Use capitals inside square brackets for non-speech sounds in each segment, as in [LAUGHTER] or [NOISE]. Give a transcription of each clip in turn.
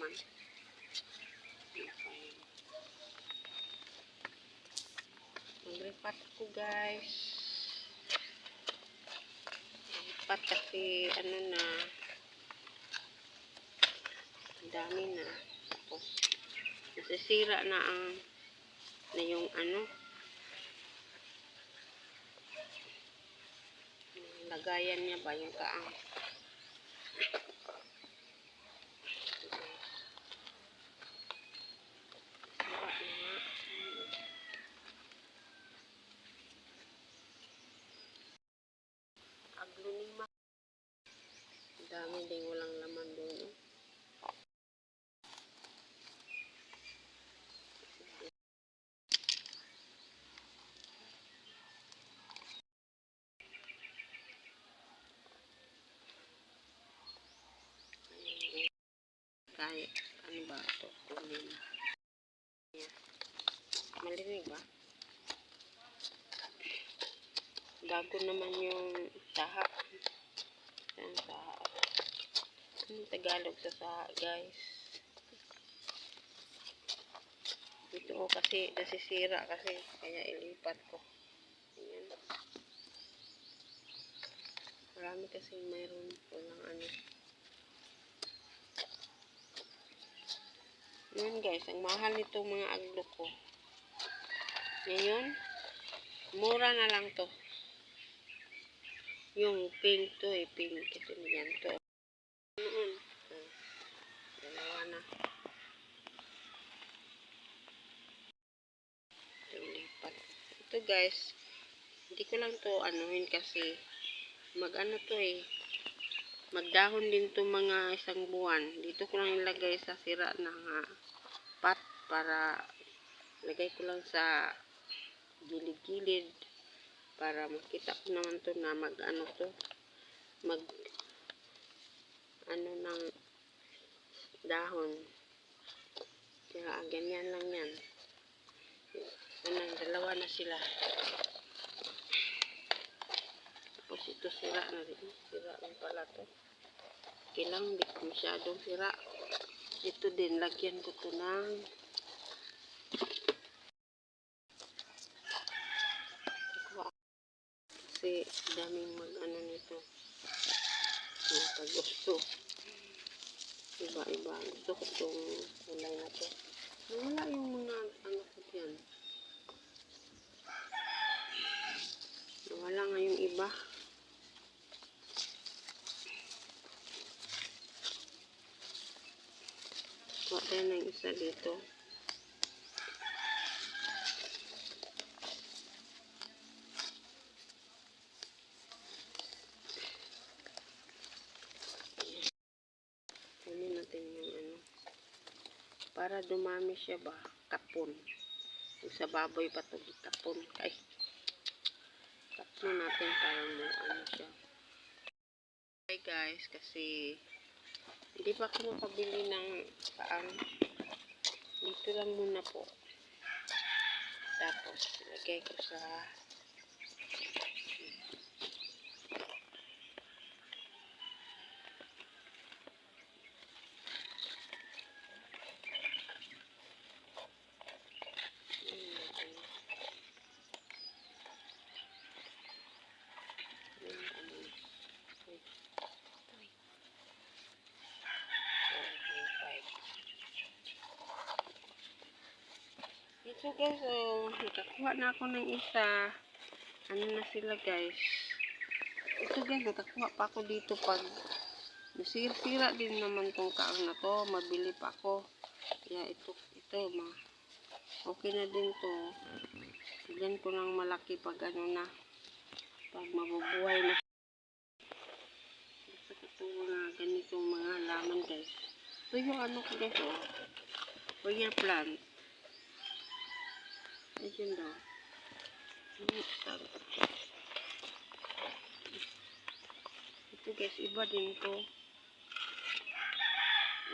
naman. Okay. Mag-repat ako guys. Repat kasi ano na dami na. Tapos nasisira na ang na yung ano lagayan niya ba yung kaang Sira na nga. aglonema ang dami din walang laman doon eh. Kaya ano ba ito kunin. Yan. malinig ba? Bago naman yung saha yan saha anong Tagalog sa saha guys? Ito ko kasi nasisira kasi kaya ilipat ko. Ayan. Marami kasi mayroon walang ano Yun guys, ang mahal nitong mga aglo ko. Ngayon, mura na lang to. Yung pink to eh, pink. Ito yan to. Noon. Dalawa na. Ito lipat. Ito guys, hindi ko lang to anuhin kasi mag ano to eh, magdahon din to mga isang buwan. Dito ko lang ilagay sa sira ng pot para lagay ko lang sa gilid-gilid para makita ko naman to na mag ano to mag ano ng dahon. Kaya ganyan lang yan. Ano, dalawa na sila ito sira na rin. Sira rin pala to. Ko masyadong sira. Ito din lagyan ko to ng kasi daming mag ano nito gusto iba iba gusto ko itong kulay na to. Wala yung mga ano ko dyan wala nga yung iba Kuha tayo ng isa dito. Kunin natin yung ano. Para dumami siya ba? Kapon. Yung sa baboy pa ito, kapon. Ay. Kapon natin para mo ano siya. Hi guys, kasi hindi pa ako makabili ng paang. Dito lang muna po. Tapos, lagay ko sa Guys, oh, nakakuha na ako ng isa. Ano na sila guys. Ito guys, nakakuha pa ako dito pag nasira din naman tong kaang na to. Mabili pa ako. Kaya ito, ito, ma. Okay na din to. Bigyan ko ng malaki pag ano na. Pag mabubuhay na. Ko ito mga ganitong mga halaman guys. Ito yung ano ko guys, oh. Royal plant. Sabi? Ito guys, iba din to.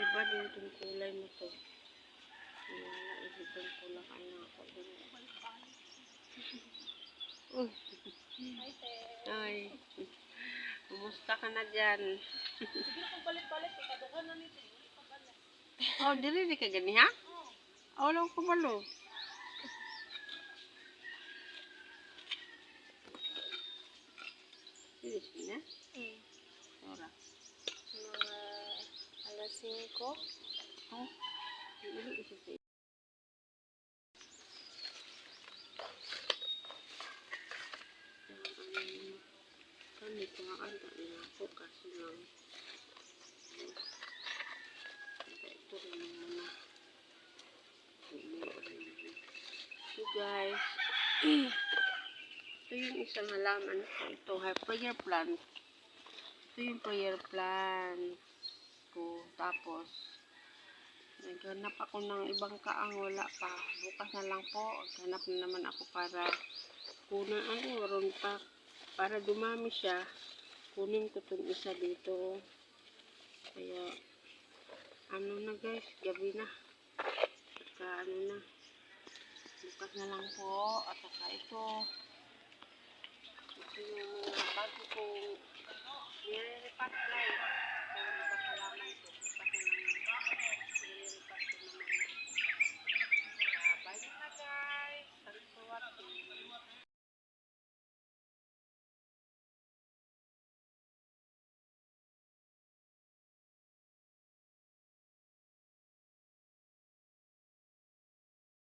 Iba din itong kulay na to. Wala, ka na ako dun. Uy. Ay. Oh. Kumusta ka na dyan? Oh, dili di ka gani ha? Oh, wala ko malo. Dili siya. Mm. Ora. Mga alas 5. Oh. Dili siya sa kami kumaanta din ako kasi lang ito rin muna so guys yung [CLEARS THROAT] isang halaman ko ito prayer plant ito yung prayer plant ko. Tapos naghanap ako ng ibang kaang wala pa. Bukas na lang po hanap na naman ako para kunan ano meron pa para dumami siya. Kunin ko tong isa dito. Kaya ano na guys gabi na. Saka ano na. Bukas na lang po. At saka ito yung bago kong nire-repack guys